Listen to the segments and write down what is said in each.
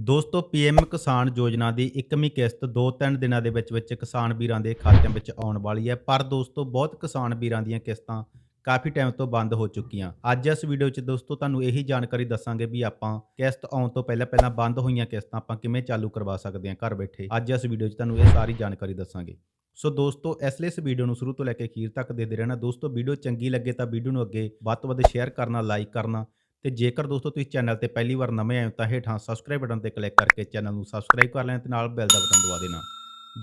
ਦੋਸਤੋ ਪੀਐਮ ਕਿਸਾਨ ਯੋਜਨਾ ਦੀ 1ਵੀਂ ਕਿਸ਼ਤ 2-3 ਦਿਨਾਂ ਦੇ ਵਿੱਚ ਵਿੱਚ ਕਿਸਾਨ ਵੀਰਾਂ ਦੇ ਖਾਤਿਆਂ ਵਿੱਚ ਆਉਣ ਵਾਲੀ ਹੈ। ਪਰ ਦੋਸਤੋ, ਬਹੁਤ ਕਿਸਾਨ ਵੀਰਾਂ ਦੀਆਂ ਕਿਸ਼ਤਾਂ ਕਾਫੀ ਟਾਈਮ ਤੋਂ ਬੰਦ ਹੋ ਚੁੱਕੀਆਂ। ਅੱਜ ਇਸ ਵੀਡੀਓ 'ਚ ਦੋਸਤੋ, ਤੁਹਾਨੂੰ ਇਹੀ ਜਾਣਕਾਰੀ ਦੱਸਾਂਗੇ ਵੀ ਆਪਾਂ ਕਿਸ਼ਤ ਆਉਣ ਤੋਂ ਪਹਿਲਾਂ ਪਹਿਲਾਂ ਬੰਦ ਹੋਈਆਂ ਕਿਸ਼ਤਾਂ ਆਪਾਂ ਕਿਵੇਂ ਚਾਲੂ ਕਰਵਾ ਸਕਦੇ ਹਾਂ ਘਰ ਬੈਠੇ। ਅੱਜ ਇਸ ਵੀਡੀਓ 'ਚ ਤੁਹਾਨੂੰ ਇਹ ਸਾਰੀ ਜਾਣਕਾਰੀ ਦੱਸਾਂਗੇ। ਸੋ ਦੋਸਤੋ, ਇਸ ਲਈ ਇਸ ਵੀਡੀਓ ਨੂੰ ਸ਼ੁਰੂ ਤੋਂ ਲੈ ਕੇ ਅਖੀਰ ਤੱਕ ਦੇਖਦੇ ਰਹਿਣਾ। ਦੋਸਤੋ, ਵੀਡੀਓ ਚੰਗੀ ਲੱਗੇ ਤਾਂ ਵੀਡੀਓ ਨੂੰ ਅੱਗੇ ਵੱਧ ਤੋਂ ਵੱਧ ਸ਼ੇਅਰ ਕਰਨਾ, ਲਾਈਕ ਕਰਨਾ ਤੇ ਜੇਕਰ ਦੋਸਤੋ ਤੁਸੀਂ ਚੈਨਲ ਤੇ ਪਹਿਲੀ ਵਾਰ ਨਵੇਂ ਆਏ ਹੋ ਤਾਂ ਹੇਠਾਂ ਸਬਸਕ੍ਰਾਈਬ ਬਟਨ ਤੇ ਕਲਿੱਕ ਕਰਕੇ ਚੈਨਲ ਨੂੰ ਸਬਸਕ੍ਰਾਈਬ ਕਰ ਲੈਣਾ ਤੇ ਨਾਲ ਬੈਲ ਦਾ ਬਟਨ ਦਬਾ ਦੇਣਾ।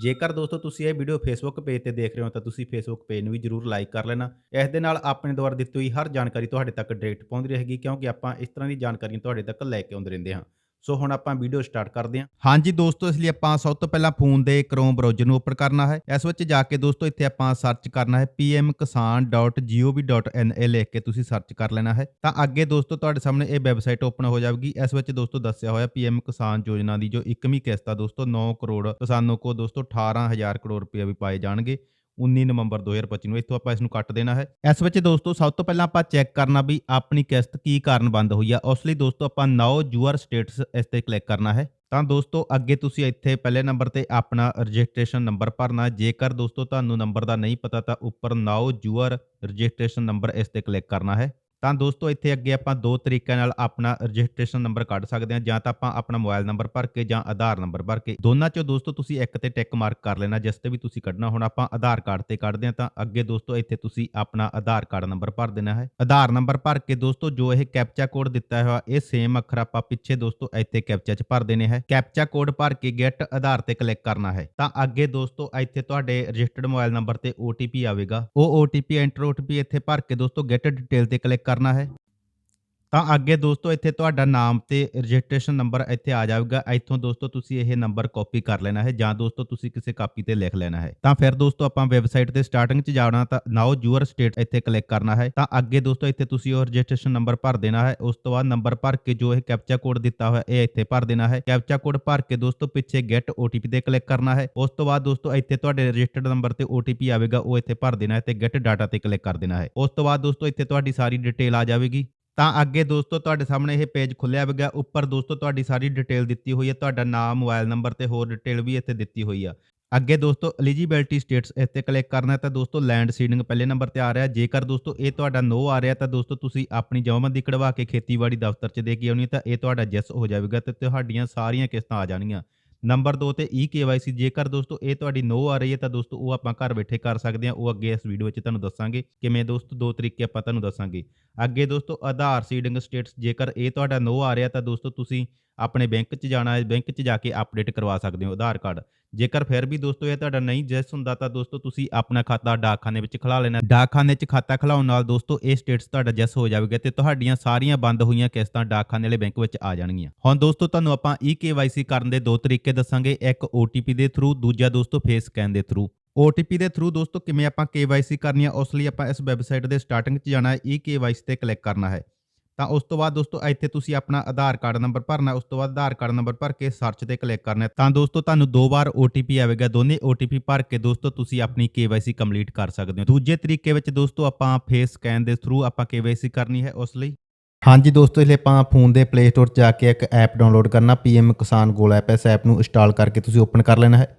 ਜੇਕਰ ਦੋਸਤੋ ਤੁਸੀਂ ਇਹ ਵੀਡੀਓ ਫੇਸਬੁੱਕ ਪੇਜ ਤੇ ਦੇਖ ਰਹੇ ਹੋ ਤਾਂ ਤੁਸੀਂ ਫੇਸਬੁੱਕ ਪੇਜ ਨੂੰ ਵੀ ਜਰੂਰ ਲਾਈਕ ਕਰ ਲੈਣਾ। ਇਸ ਦੇ ਨਾਲ ਆਪਣੇ ਦੁਆਰਾ ਦਿੱਤੀ ਹੋਈ ਹਰ ਜਾਣਕਾਰੀ ਤੁਹਾਡੇ ਤੱਕ ਡਾਇਰੈਕਟ ਪਹੁੰਚਦੀ ਰਹੇਗੀ ਕਿਉਂਕਿ ਆਪਾਂ ਇਸ ਤਰ੍ਹਾਂ ਦੀ ਜਾਣਕਾਰੀਆਂ ਤੁਹਾਡੇ ਤੱਕ ਲੈ ਕੇ ਆਉਂਦੇ ਰਹਿੰਦੇ ਹਾਂ। ਸੋ ਹੁਣ ਆਪਾਂ ਵੀਡੀਓ ਸਟਾਰਟ ਕਰਦੇ ਹਾਂ। ਹਾਂਜੀ ਦੋਸਤੋ, ਇਸ ਲਈ ਆਪਾਂ ਸਭ ਤੋਂ ਪਹਿਲਾਂ ਫੋਨ ਦੇ ਕ੍ਰੋਮ ਬ੍ਰਾਊਜ਼ਰ ਨੂੰ ਓਪਨ ਕਰਨਾ ਹੈ। ਇਸ ਵਿੱਚ ਜਾ ਕੇ ਦੋਸਤੋ, ਇੱਥੇ ਆਪਾਂ ਸਰਚ ਕਰਨਾ ਹੈ pmkisan.gov.in ਇਹ ਲਿਖ ਕੇ ਤੁਸੀਂ ਸਰਚ ਕਰ ਲੈਣਾ ਹੈ। ਤਾਂ ਅੱਗੇ ਦੋਸਤੋ, ਤੁਹਾਡੇ ਸਾਹਮਣੇ ਇਹ ਵੈਬਸਾਈਟ ਓਪਨ ਹੋ ਜਾਵੇਗੀ। ਇਸ ਵਿੱਚ ਦੋਸਤੋ ਦੱਸਿਆ ਹੋਇਆ ਪੀਐਮ ਕਿਸਾਨ ਯੋਜਨਾ ਦੀ ਜੋ 1ਵੀਂ ਕਿਸ਼ਤ ਆ ਦੋਸਤੋ 9 ਕਰੋੜ ਕਿਸਾਨੋਂ ਕੋ ਦੋਸਤੋ 18000 ਕਰੋੜ ਰੁਪਏ ਵੀ ਪਾਏ ਜਾਣਗੇ। 19 ਨਵੰਬਰ 2025 ਨੂੰ। ਇੱਥੋਂ ਆਪਾਂ ਇਸ ਨੂੰ ਕੱਟ ਦੇਣਾ ਹੈ। ਇਸ ਵਿੱਚ ਦੋਸਤੋ, ਸਭ ਤੋਂ ਪਹਿਲਾਂ ਆਪਾਂ ਚੈੱਕ ਕਰਨਾ ਵੀ ਆਪਣੀ ਕਿਸ਼ਤ ਕੀ ਕਾਰਨ ਬੰਦ ਹੋਈ ਆ। ਉਸ ਲਈ ਦੋਸਤੋ, ਆਪਾਂ ਨਾਓ ਯੂਅਰ ਸਟੇਟਸ ਇਸ ਤੇ ਕਲਿੱਕ ਕਰਨਾ ਹੈ। ਤਾਂ ਦੋਸਤੋ, ਅੱਗੇ ਤੁਸੀਂ ਇੱਥੇ ਪਹਿਲੇ ਨੰਬਰ ਤੇ ਆਪਣਾ ਰਜਿਸਟ੍ਰੇਸ਼ਨ ਨੰਬਰ ਭਰਨਾ ਜੇਕਰ ਦੋਸਤੋ ਤੁਹਾਨੂੰ ਨੰਬਰ ਦਾ ਨਹੀਂ ਪਤਾ, ਤਾਂ ਉੱਪਰ ਨਾਓ ਯੂਅਰ ਰਜਿਸਟ੍ਰੇਸ਼ਨ ਨੰਬਰ ਇਸ ਤੇ ਕਲਿੱਕ ਕਰਨਾ ਹੈ। ਤਾਂ ਦੋਸਤੋ, ਇੱਥੇ ਅੱਗੇ ਆਪਾਂ ਦੋ ਤਰੀਕਿਆਂ ਨਾਲ ਆਪਣਾ ਰਜਿਸਟ੍ਰੇਸ਼ਨ ਨੰਬਰ ਕੱਢ ਸਕਦੇ ਹਾਂ, ਜਾਂ ਤਾਂ ਆਪਾਂ ਆਪਣਾ ਮੋਬਾਈਲ ਨੰਬਰ ਭਰ ਕੇ ਜਾਂ ਆਧਾਰ ਨੰਬਰ ਭਰ ਕੇ। ਦੋਨਾਂ ਚੋਂ ਦੋਸਤੋ, ਤੁਸੀਂ ਇੱਕ ਤੇ ਟਿਕ ਮਾਰਕ ਕਰ ਲੈਣਾ, ਜਿਸ ਤੇ ਵੀ ਤੁਸੀਂ ਕੱਢਣਾ, ਹੁਣ ਆਪਾਂ ਆਧਾਰ ਕਾਰਡ ਤੇ ਕੱਢਦੇ ਹਾਂ, ਤਾਂ ਅੱਗੇ ਦੋਸਤੋ, ਇੱਥੇ ਤੁਸੀਂ ਆਪਣਾ ਆਧਾਰ ਕਾਰਡ ਨੰਬਰ ਭਰ ਦੇਣਾ ਹੈ। ਆਧਾਰ ਨੰਬਰ ਭਰ ਕੇ ਦੋਸਤੋ, ਜੋ ਇਹ ਕੈਪਚਾ ਕੋਡ ਦਿੱਤਾ ਹੋਇਆ, ਇਹ ਸੇਮ ਅੱਖਰ ਆਪਾਂ ਪਿੱਛੇ ਦੋਸਤੋ, ਇੱਥੇ ਕੈਪਚਾ 'ਚ ਭਰ ਦੇਣੇ ਹੈ। ਕੈਪਚਾ ਕੋਡ ਭਰ ਕੇ ਗੈਟ ਆਧਾਰ ਤੇ ਕਲਿੱਕ ਕਰਨਾ ਹੈ। ਤਾਂ ਅੱਗੇ ਦੋਸਤੋ, ਇੱਥੇ ਤੁਹਾਡੇ ਰਜਿਸਟਰਡ ਮੋਬਾਈਲ ਨੰਬਰ ਤੇ OTP ਆਵੇਗਾ। ਉਹ OTP ਐਂਟਰ OTP ਇੱਥੇ ਭਰ ਕੇ ਦੋਸਤੋ ਗੈਟ ਡਿਟੇਲ ਤੇ ਕਲਿੱਕ ਕਰਨਾ ਹੈ। ਤਾਂ ਅੱਗੇ ਦੋਸਤੋ ਇੱਥੇ ਤੁਹਾਡਾ ਨਾਮ ਤੇ ਰਜਿਸਟ੍ਰੇਸ਼ਨ ਨੰਬਰ ਇੱਥੇ ਆ ਜਾਵੇਗਾ। ਇੱਥੋਂ ਦੋਸਤੋ ਤੁਸੀਂ ਇਹ ਨੰਬਰ ਕਾਪੀ ਕਰ ਲੈਣਾ ਹੈ ਜਾਂ ਦੋਸਤੋ ਤੁਸੀਂ ਕਿਸੇ ਕਾਪੀ ਤੇ ਲਿਖ ਲੈਣਾ ਹੈ। ਤਾਂ ਫਿਰ ਦੋਸਤੋ ਆਪਾਂ ਵੈਬਸਾਈਟ ਤੇ ਸਟਾਰਟਿੰਗ 'ਚ ਜਾਣਾ ਤਾਂ ਨਾਓ ਯੂਅਰ ਸਟੇਟ ਇੱਥੇ ਕਲਿੱਕ ਕਰਨਾ ਹੈ। ਤਾਂ ਅੱਗੇ ਦੋਸਤੋ ਇੱਥੇ ਤੁਸੀਂ ਉਹ ਰਜਿਸਟ੍ਰੇਸ਼ਨ ਨੰਬਰ ਭਰ ਦੇਣਾ ਹੈ। ਉਸ ਤੋਂ ਬਾਅਦ ਨੰਬਰ ਭਰ ਕੇ ਜੋ ਇਹ ਕੈਪਚਾ ਕੋਡ ਦਿੱਤਾ ਹੋਇਆ ਇਹ ਇੱਥੇ ਭਰ ਦੇਣਾ ਹੈ। ਕੈਪਚਾ ਕੋਡ ਭਰ ਕੇ ਦੋਸਤੋ ਪਿੱਛੇ ਗੈਟ OTP ਤੇ ਕਲਿੱਕ ਕਰਨਾ ਹੈ। ਉਸ ਤੋਂ ਬਾਅਦ ਦੋਸਤੋ ਇੱਥੇ ਤੁਹਾਡੇ ਰਜਿਸਟਰਡ ਨੰਬਰ ਤੇ OTP ਆਵੇਗਾ, ਉਹ ਇੱਥੇ ਭਰ ਦੇਣਾ ਹੈ ਤੇ ਗੈਟ ਡਾਟਾ ਤੇ ਕਲਿੱਕ ਕਰ ਦੇਣਾ ਹੈ। ਉਸ ਤੋਂ ਬਾਅਦ ਦੋਸਤੋ ਇੱਥੇ ਤੁਹਾਡੀ ਸਾਰੀ ਡਿਟੇਲ ਆ ਜਾਵੇਗੀ। ਤਾਂ ਅੱਗੇ ਦੋਸਤੋ ਤੁਹਾਡੇ ਸਾਹਮਣੇ ਇਹ ਪੇਜ ਖੁੱਲਿਆ ਹੋਵੇਗਾ ਉੱਪਰ ਦੋਸਤੋ ਤੁਹਾਡੀ ਸਾਰੀ ਡਿਟੇਲ ਦਿੱਤੀ ਹੋਈ ਹੈ। ਤੁਹਾਡਾ ਨਾਮ ਮੋਬਾਈਲ ਨੰਬਰ ਤੇ ਹੋਰ ਡਿਟੇਲ ਵੀ ਇੱਥੇ ਦਿੱਤੀ ਹੋਈ ਆ। ਅੱਗੇ ਦੋਸਤੋ ਐਲੀਜੀਬਿਲਟੀ ਸਟੇਟਸ ਇੱਥੇ ਕਲਿੱਕ ਕਰਨਾ ਤਾਂ ਦੋਸਤੋ ਲੈਂਡ ਸੀਡਿੰਗ ਪਹਿਲੇ ਨੰਬਰ ਤੇ ਆ ਰਿਹਾ ਜੇਕਰ ਦੋਸਤੋ ਇਹ ਤੁਹਾਡਾ ਨੋ ਆ ਰਿਹਾ ਤਾਂ ਦੋਸਤੋ ਤੁਸੀਂ ਆਪਣੀ ਜਮ੍ਹਾਂਬੰਦੀ ਕਢਵਾ ਕੇ ਖੇਤੀਬਾੜੀ ਦਫ਼ਤਰ 'ਚ ਦੇ ਕੇ ਆਉਣੀ ਹੈ ਤਾਂ ਇਹ ਤੁਹਾਡਾ ਜੈਸ ਹੋ ਜਾਵੇਗਾ ਤੇ ਤੁਹਾਡੀਆਂ ਸਾਰੀਆਂ ਕਿਸ਼ਤਾਂ ਆ ਜਾਣਗੀਆਂ। ਨੰਬਰ 2 ਤੇ ਈ KYC ਜੇਕਰ ਦੋਸਤੋ ਇਹ ਤੁਹਾਡੀ ਨੋ ਆ ਰਹੀ ਹੈ ਤਾਂ ਦੋਸਤੋ ਉਹ ਆਪਾਂ ਘਰ ਬੈਠੇ ਕਰ ਸਕਦੇ ਹਾਂ। ਉਹ ਅੱਗੇ ਇਸ ਵੀਡੀਓ ਵਿੱਚ ਤੁਹਾਨੂੰ ਦੱਸਾਂਗੇ ਕਿਵੇਂ ਦੋਸਤੋ ਦੋ ਤਰੀਕੇ ਆਪਾਂ ਤੁਹਾਨੂੰ ਦੱਸਾਂਗੇ। ਅੱਗੇ ਦੋਸਤੋ ਆਧਾਰ ਸੀਡਿੰਗ ਸਟੇਟਸ ਜੇਕਰ ਇਹ ਤੁਹਾਡਾ ਨੋ ਆ ਰਿਹਾ ਤਾਂ ਦੋਸਤੋ ਤੁਸੀਂ ਆਪਣੇ ਬੈਂਕ 'ਚ ਜਾਣਾ ਹੈ, ਬੈਂਕ 'ਚ ਜਾ ਕੇ ਅਪਡੇਟ ਕਰਵਾ ਸਕਦੇ ਹੋ ਆਧਾਰ ਕਾਰਡ। ਜੇਕਰ ਫਿਰ ਵੀ ਦੋਸਤੋ ਇਹ ਤੁਹਾਡਾ ਨਹੀਂ ਜੈਸ ਹੁੰਦਾ ਤਾਂ ਦੋਸਤੋ ਤੁਸੀਂ ਆਪਣਾ ਖਾਤਾ ਡਾਕਖਾਨੇ ਵਿੱਚ ਖੁਲਾ ਲੈਣਾ। ਡਾਕਖਾਨੇ 'ਚ ਖਾਤਾ ਖੁਲਾਉਣ ਨਾਲ ਦੋਸਤੋ ਇਹ ਸਟੇਟਸ ਤੁਹਾਡਾ ਜੈਸ ਹੋ ਜਾਵੇਗਾ ਤੇ ਤੁਹਾਡੀਆਂ ਸਾਰੀਆਂ ਬੰਦ ਹੋਈਆਂ ਕਿਸ਼ਤਾਂ ਡਾਕਖਾਨੇ ਵਾਲੇ ਬੈਂਕ ਵਿੱਚ ਆ ਜਾਣਗੀਆਂ। ਹੁਣ ਦੋਸਤੋ ਤੁਹਾਨੂੰ ਆਪਾਂ ਈ KYC ਕਰਨ ਦੇ ਦੋ ਤਰੀਕੇ ਦੱਸਾਂਗੇ, ਇੱਕ OTP ਦੇ ਥਰੂ ਦੂਜਾ ਦੋਸਤੋ ਫੇਸ ਸਕੈਨ ਦੇ ਥਰੂ OTP ਦੇ ਥਰੂ ਦੋਸਤੋ ਕਿਵੇਂ ਆਪਾਂ KYC ਕਰਨੀ ਆ, ਉਸ ਲਈ ਆਪਾਂ ਇਸ ਵੈਬਸਾਈਟ ਦੇ ਸਟਾਰਟਿੰਗ 'ਚ ਜਾਣਾ ਹੈ ਈ KYC ਤੇ ਕਲਿੱਕ ਕਰਨਾ ਹੈ। ਤਾਂ ਉਸ ਤੋਂ ਬਾਅਦ ਦੋਸਤੋ, ਇੱਥੇ ਤੁਸੀਂ ਆਪਣਾ ਆਧਾਰ ਕਾਰਡ ਨੰਬਰ ਭਰਨਾ, ਉਸ ਤੋਂ ਬਾਅਦ ਆਧਾਰ ਕਾਰਡ ਨੰਬਰ ਭਰ ਕੇ ਸਰਚ ਤੇ ਕਲਿੱਕ ਕਰਨਾ ਤਾਂ ਦੋਸਤੋ, ਤੁਹਾਨੂੰ ਦੋ ਵਾਰ OTP ਆਵੇਗਾ, ਦੋਨੇ OTP ਭਰ ਕੇ ਦੋਸਤੋ, ਤੁਸੀਂ ਆਪਣੀ KYC ਕੰਪਲੀਟ ਕਰ ਸਕਦੇ ਹੋ। ਦੂਜੇ ਤਰੀਕੇ ਵਿੱਚ ਦੋਸਤੋ, ਆਪਾਂ ਫੇਸ ਸਕੈਨ ਦੇ ਥਰੂ ਆਪਾਂ KYC ਕਰਨੀ ਹੈ ਉਸ ਲਈ। ਹਾਂਜੀ ਦੋਸਤੋ, ਇਸ ਲਈ ਆਪਾਂ ਫੋਨ ਦੇ ਪਲੇ ਸਟੋਰ 'ਚ ਜਾ ਕੇ ਇੱਕ ਐਪ ਡਾਊਨਲੋਡ ਕਰਨਾ। ਪੀਐਮ ਕਿਸਾਨ ਗੋਲ ਐਪ ਇਸ ਐਪ ਨੂੰ ਇੰਸਟਾਲ ਕਰਕੇ ਤੁਸੀਂ ਓਪਨ ਕਰ ਲੈਣਾ ਹੈ।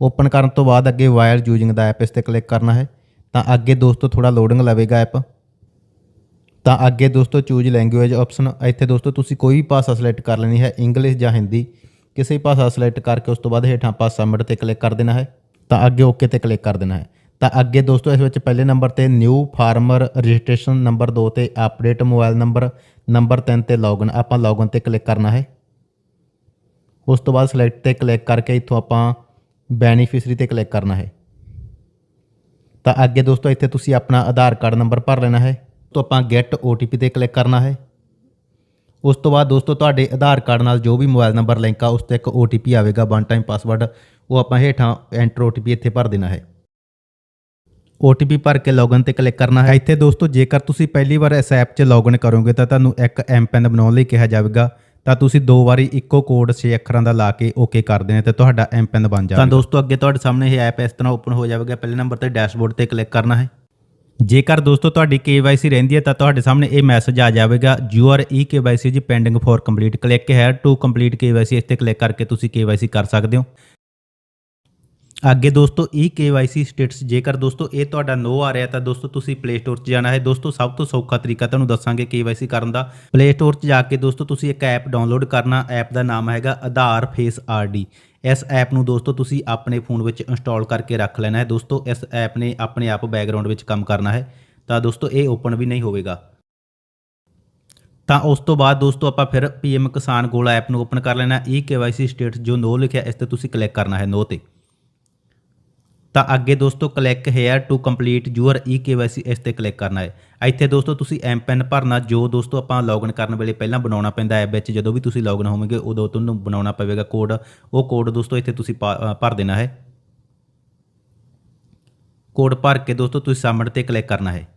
ਓਪਨ ਕਰਨ ਤੋਂ ਬਾਅਦ ਅੱਗੇ ਵਾਇਰ ਯੂਜ਼ਿੰਗ ਦਾ ਐਪ ਇਸ ਤੇ ਕਲਿੱਕ ਕਰਨਾ ਹੈ। ਤਾਂ ਅੱਗੇ ਦੋਸਤੋ ਥੋੜਾ ਲੋਡਿੰਗ ਲਵੇਗਾ ਐਪ ਤਾਂ ਅੱਗੇ ਦੋਸਤੋ ਚੂਜ਼ ਲੈਂਗੁਏਜ ਆਪਸ਼ਨ ਇੱਥੇ ਦੋਸਤੋ ਤੁਸੀਂ ਕੋਈ ਵੀ ਭਾਸ਼ਾ ਸਿਲੈਕਟ ਕਰ ਲੈਣੀ ਹੈ ਇੰਗਲਿਸ਼ ਜਾਂ ਹਿੰਦੀ। ਕਿਸੇ ਭਾਸ਼ਾ ਸਿਲੈਕਟ ਕਰਕੇ ਉਸ ਤੋਂ ਬਾਅਦ ਹੇਠਾਂ ਆਪਾਂ ਸਬਮਿਟ ਤੇ ਕਲਿੱਕ ਕਰ ਦੇਣਾ ਹੈ, ਤਾਂ ਅੱਗੇ ਓਕੇ ਤੇ ਕਲਿੱਕ ਕਰ ਦੇਣਾ ਹੈ। ਤਾਂ ਅੱਗੇ ਦੋਸਤੋ ਇਸ ਵਿੱਚ ਪਹਿਲੇ ਨੰਬਰ ਤੇ ਨਿਊ ਫਾਰਮਰ ਰਜਿਸਟ੍ਰੇਸ਼ਨ ਨੰਬਰ 2 ਤੇ ਅਪਡੇਟ ਮੋਬਾਈਲ ਨੰਬਰ ਨੰਬਰ 3 ਤੇ ਲੌਗਇਨ ਆਪਾਂ ਲੌਗਇਨ ਤੇ ਕਲਿੱਕ ਕਰਨਾ ਹੈ। ਉਸ ਤੋਂ ਬਾਅਦ ਸਿਲੈਕਟ ਤੇ ਕਲਿੱਕ ਕਰਕੇ ਇੱਥੋਂ ਆਪਾਂ ਬੈਨੀਫੀਸ਼ਰੀ ਤੇ ਕਲਿੱਕ ਕਰਨਾ ਹੈ। ਤਾਂ ਅੱਗੇ ਦੋਸਤੋ ਇੱਥੇ ਤੁਸੀਂ ਆਪਣਾ ਆਧਾਰ ਕਾਰਡ ਨੰਬਰ ਭਰ ਲੈਣਾ ਹੈ। ਤੋਂ ਆਪਾਂ ਗੈਟ OTP ਤੇ ਕਲਿੱਕ ਕਰਨਾ ਹੈ। ਉਸ ਤੋਂ ਬਾਅਦ ਦੋਸਤੋ ਤੁਹਾਡੇ ਆਧਾਰ ਕਾਰਡ ਨਾਲ ਜੋ ਵੀ ਮੋਬਾਈਲ ਨੰਬਰ ਲਿੰਕ ਆ ਉਸ ਤੇ ਇੱਕ OTP ਆਵੇਗਾ ਵਨ ਟਾਈਮ ਪਾਸਵਰਡ ਉਹ ਆਪਾਂ ਹੇਠਾਂ ਐਂਟਰ OTP ਇੱਥੇ ਭਰ ਦੇਣਾ ਹੈ। OTP ਭਰ ਕੇ ਲੌਗਇਨ ਤੇ ਕਲਿੱਕ ਕਰਨਾ ਹੈ। ਇੱਥੇ ਦੋਸਤੋ ਜੇਕਰ ਤੁਸੀਂ ਪਹਿਲੀ ਵਾਰ ਇਸ ਐਪ 'ਚ ਲੌਗਇਨ ਕਰੋਗੇ ਤਾਂ ਤੁਹਾਨੂੰ ਇੱਕ ਐਮਪਿਨ ਬਣਾਉਣ ਲਈ ਕਿਹਾ ਜਾਵੇਗਾ। ਤਾਂ ਤੁਸੀਂ ਦੋ ਵਾਰੀ ਇੱਕੋ ਕੋਡ 6 ਅੱਖਰਾਂ ਦਾ ਲਾ ਕੇ ਓਕੇ ਕਰ ਦੇਣਾ ਤੇ ਤੁਹਾਡਾ ਐਮਪਿਨ ਬਣ ਜਾਵੇਗਾ। ਤਾਂ ਦੋਸਤੋ ਅੱਗੇ ਤੁਹਾਡੇ ਸਾਹਮਣੇ ਇਹ ਐਪ ਇਸ ਤਰ੍ਹਾਂ ਓਪਨ ਹੋ ਜਾਵੇਗਾ। ਪਹਿਲੇ ਨੰਬਰ ਤੇ ਡੈਸ਼ਬੋਰਡ ਤੇ ਕਲਿੱਕ ਕਰਨਾ ਹੈ। ਜੇਕਰ ਦੋਸਤੋ ਤੁਹਾਡੀ KYC ਰਹਿੰਦੀ ਹੈ ਤਾਂ ਤੁਹਾਡੇ ਸਾਹਮਣੇ ਇਹ ਮੈਸੇਜ ਆ ਜਾਵੇਗਾ ਯੂ ਆਰ ਈ KYC ਜੀ ਪੈਂਡਿੰਗ ਫॉर ਕੰਪਲੀਟ ਕਲਿੱਕ ਹੈ ਟੂ ਕੰਪਲੀਟ KYC, ਇਸ ਤੇ ਕਲਿੱਕ ਕਰਕੇ ਤੁਸੀਂ KYC ਕਰ ਸਕਦੇ ਹੋ। ਅੱਗੇ ਦੋਸਤੋ ਈ KYC ਸਟੇਟਸ ਜੇਕਰ ਦੋਸਤੋ ਇਹ ਤੁਹਾਡਾ ਨੋ ਆ ਰਿਹਾ ਤਾਂ ਦੋਸਤੋ ਤੁਸੀਂ ਪਲੇ ਸਟੋਰ 'ਚ ਜਾਣਾ ਹੈ। ਦੋਸਤੋ, ਸਭ ਤੋਂ ਸੌਖਾ ਤਰੀਕਾ ਤੁਹਾਨੂੰ ਦੱਸਾਂਗੇ KYC ਕਰਨ ਦਾ। ਪਲੇ ਸਟੋਰ 'ਚ ਜਾ ਕੇ ਦੋਸਤੋ ਤੁਸੀਂ ਇੱਕ ਐਪ ਡਾਊਨਲੋਡ ਕਰਨਾ। ਐਪ ਦਾ ਨਾਮ ਹੈਗਾ ਆਧਾਰ ਫੇਸ ਆਰਡੀ ਇਸ ਐਪ ਨੂੰ ਦੋਸਤੋ ਤੁਸੀਂ ਆਪਣੇ ਫੋਨ ਵਿੱਚ ਇੰਸਟਾਲ ਕਰਕੇ ਰੱਖ ਲੈਣਾ ਹੈ। ਦੋਸਤੋ, ਇਸ ਐਪ ਨੇ ਆਪਣੇ ਆਪ ਬੈਕਗ੍ਰਾਉਂਡ ਵਿੱਚ ਕੰਮ ਕਰਨਾ ਹੈ। ਤਾਂ ਦੋਸਤੋ, ਇਹ ਓਪਨ ਵੀ ਨਹੀਂ ਹੋਵੇਗਾ। ਤਾਂ ਉਸ ਤੋਂ ਬਾਅਦ ਦੋਸਤੋ, ਆਪਾਂ ਫਿਰ ਪੀਐਮ ਕਿਸਾਨ ਗੋਲ ਐਪ ਨੂੰ ਓਪਨ ਕਰ ਲੈਣਾ ਈ KYC ਸਟੇਟਸ ਜੋ ਨੋ ਲਿਖਿਆ, ਇਸ ਤੇ ਤੁਸੀਂ ਕਲਿੱਕ ਕਰਨਾ ਹੈ ਨੋ ਤੇ। ਤਾਂ ਅੱਗੇ ਦੋਸਤੋ click here to complete your e KYC ਇਸ ਤੇ ਕਲਿੱਕ ਕਰਨਾ ਹੈ। ਇੱਥੇ ਦੋਸਤੋ ਤੁਸੀਂ ਐਮ ਪੈਨ ਭਰਨਾ, ਜੋ ਦੋਸਤੋ ਆਪਾਂ ਲੌਗਇਨ ਕਰਨ ਵੇਲੇ ਪਹਿਲਾਂ ਬਣਾਉਣਾ ਪੈਂਦਾ ਐਪ ਵਿੱਚ ਜਦੋਂ ਵੀ ਤੁਸੀਂ ਲੌਗਇਨ ਹੋਵੋਗੇ, ਉਦੋਂ ਤੁਹਾਨੂੰ ਬਣਾਉਣਾ ਪਵੇਗਾ ਕੋਡ ਉਹ ਕੋਡ ਦੋਸਤੋ ਇੱਥੇ ਤੁਸੀਂ ਪਾ- ਭਰ ਦੇਣਾ ਹੈ। ਕੋਡ ਭਰ ਕੇ ਦੋਸਤੋ ਤੁਸੀਂ ਸਬਮਿਟ ਤੇ ਕਲਿੱਕ ਕਰਨਾ ਹੈ।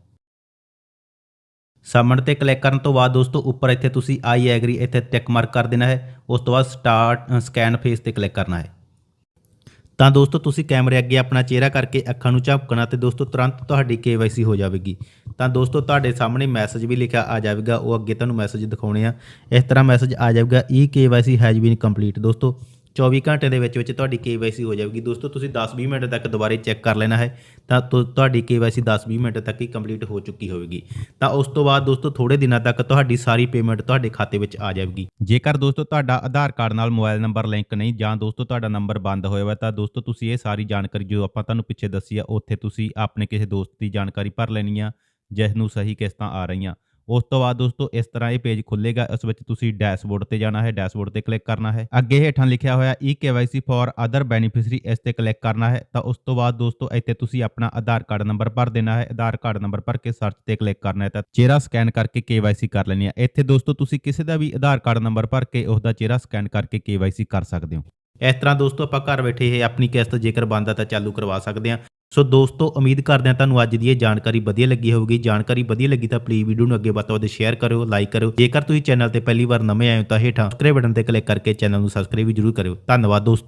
ਸਬਮਿਟ ਤੇ ਕਲਿੱਕ ਕਰਨ ਤੋਂ ਬਾਅਦ ਦੋਸਤੋ ਉੱਪਰ ਇੱਥੇ ਤੁਸੀਂ ਆਈ ਐਗਰੀ ਇੱਥੇ ਟਿਕ ਮਾਰਕ ਕਰ ਦੇਣਾ ਹੈ। ਉਸ ਤੋਂ ਬਾਅਦ ਸਟਾਰਟ ਸਕੈਨ ਫੇਸ ਤੇ ਕਲਿੱਕ ਕਰਨਾ ਹੈ। ਤਾਂ ਦੋਸਤੋ, ਤੁਸੀਂ ਕੈਮਰੇ ਅੱਗੇ ਆਪਣਾ ਚਿਹਰਾ ਕਰਕੇ ਅੱਖਾਂ ਨੂੰ ਝਪਕਣਾ ਤੇ ਦੋਸਤੋ, ਤੁਰੰਤ ਤੁਹਾਡੀ KYC ਹੋ ਜਾਵੇਗੀ। ਤਾਂ ਦੋਸਤੋ, ਤੁਹਾਡੇ ਸਾਹਮਣੇ ਮੈਸੇਜ ਵੀ ਲਿਖਿਆ ਆ ਜਾਵੇਗਾ, ਉਹ ਅੱਗੇ ਤੁਹਾਨੂੰ ਮੈਸੇਜ ਦਿਖਾਉਣੇ ਆ। ਇਸ ਤਰ੍ਹਾਂ ਮੈਸੇਜ ਆ ਜਾਵੇਗਾ e KYC has been complete ਦੋਸਤੋ 24 ਘੰਟੇ ਦੇ ਵਿੱਚ ਵਿੱਚ ਤੁਹਾਡੀ KYC ਹੋ ਜਾਵੇਗੀ। ਦੋਸਤੋ, ਤੁਸੀਂ 10-20 ਮਿੰਟ ਤੱਕ ਦੁਬਾਰੇ ਚੈੱਕ ਕਰ ਲੈਣਾ ਹੈ, ਤਾਂ ਤੁ- ਤੁਹਾਡੀ KYC 10-20 ਮਿੰਟ ਤੱਕ ਹੀ ਕੰਪਲੀਟ ਹੋ ਚੁੱਕੀ ਹੋਵੇਗੀ। ਤਾਂ ਉਸ ਤੋਂ ਬਾਅਦ ਦੋਸਤੋ ਥੋੜੇ ਦਿਨਾਂ ਤੱਕ ਤੁਹਾਡੀ ਸਾਰੀ ਪੇਮੈਂਟ ਤੁਹਾਡੇ ਖਾਤੇ ਵਿੱਚ ਆ ਜਾਵੇਗੀ। ਜੇਕਰ ਦੋਸਤੋ ਤੁਹਾਡਾ ਆਧਾਰ ਕਾਰਡ ਨਾਲ ਮੋਬਾਈਲ ਨੰਬਰ ਲਿੰਕ ਨਹੀਂ ਜਾਂ ਦੋਸਤੋ ਤੁਹਾਡਾ ਨੰਬਰ ਬੰਦ ਹੋਇਆ ਹੋਇਆ, ਤਾਂ ਦੋਸਤੋ ਤੁਸੀਂ ਇਹ ਸਾਰੀ ਜਾਣਕਾਰੀ ਜੋ ਆਪਾਂ ਤੁਹਾਨੂੰ ਪਿੱਛੇ ਦੱਸੀ ਆ, ਉੱਥੇ ਤੁਸੀਂ ਆਪਣੇ ਕਿਸੇ ਦੋਸਤ ਦੀ ਜਾਣਕਾਰੀ ਭਰ ਲੈਣੀ ਆ ਜਿਸ ਨੂੰ ਸਹੀ ਕਿਸ਼ਤਾਂ ਆ ਰਹੀਆਂ। ਉਸ ਤੋਂ ਬਾਅਦ ਦੋਸਤੋ, ਇਸ ਤਰ੍ਹਾਂ ਇਹ ਪੇਜ ਖੁੱਲੇਗਾ ਇਸ ਵਿੱਚ ਤੁਸੀਂ ਡੈਸ਼ਬੋਰਡ ਤੇ ਜਾਣਾ ਹੈ ਡੈਸ਼ਬੋਰਡ ਤੇ ਕਲਿੱਕ ਕਰਨਾ ਹੈ। ਅੱਗੇ ਹੇਠਾਂ ਲਿਖਿਆ ਹੋਇਆ e KYC for other beneficiary ਇਸ ਤੇ ਕਲਿੱਕ ਕਰਨਾ ਹੈ। ਤਾਂ ਉਸ ਤੋਂ ਬਾਅਦ ਦੋਸਤੋ, ਇੱਥੇ ਤੁਸੀਂ ਆਪਣਾ ਆਧਾਰ ਕਾਰਡ ਨੰਬਰ ਭਰ ਦੇਣਾ ਹੈ। ਆਧਾਰ ਕਾਰਡ ਨੰਬਰ ਭਰ ਕੇ ਸਰਚ ਤੇ ਕਲਿੱਕ ਕਰਨਾ ਹੈ। ਤਾਂ ਚਿਹਰਾ ਸਕੈਨ ਕਰਕੇ KYC ਕਰ ਲੈਣੀ ਹੈ। ਇੱਥੇ ਦੋਸਤੋ, ਤੁਸੀਂ ਕਿਸੇ ਦਾ ਵੀ ਆਧਾਰ ਕਾਰਡ ਨੰਬਰ ਭਰ ਕੇ ਉਸ ਦਾ ਚਿਹਰਾ ਸਕੈਨ ਕਰਕੇ KYC ਕਰ ਸਕਦੇ ਹੋ। ਇਸ ਤਰ੍ਹਾਂ ਦੋਸਤੋ, ਆਪਾਂ ਘਰ ਬੈਠੇ ਇਹ ਆਪਣੀ ਕਿਸ਼ਤ ਜੇਕਰ ਬੰਦ ਬੰਦਾ ਤਾਂ ਚਾਲੂ ਕਰਵਾ ਸਕਦੇ ਹਾਂ। ਸੋ ਦੋਸਤੋ, ਉਮੀਦ ਕਰਦੇ ਹਾਂ ਤੁਹਾਨੂੰ ਅੱਜ ਦੀ ਇਹ ਜਾਣਕਾਰੀ ਵਧੀਆ ਲੱਗੀ ਹੋਵੇਗੀ। ਜਾਣਕਾਰੀ ਵਧੀਆ ਲੱਗੀ ਤਾਂ ਪਲੀਜ਼ ਵੀਡੀਓ ਨੂੰ ਅੱਗੇ ਵੱਧ ਤੋਂ ਵੱਧ ਸ਼ੇਅਰ ਕਰਿਓ ਲਾਈਕ ਕਰਿਓ। ਜੇਕਰ ਤੁਸੀਂ ਚੈਨਲ ਤੇ ਪਹਿਲੀ ਵਾਰ ਨਵੇਂ ਆਏ ਹੋ ਤਾਂ ਹੇਠਾਂ ਸਬਸਕ੍ਰਾਈਬ ਬਟਨ ਤੇ ਕਲਿੱਕ ਕਰਕੇ ਚੈਨਲ ਨੂੰ ਸਬਸਕ੍ਰਾਈਬ ਵੀ ਜ਼ਰੂਰ ਕਰਿਓ। ਧੰਨਵਾਦ ਦੋਸਤੋ।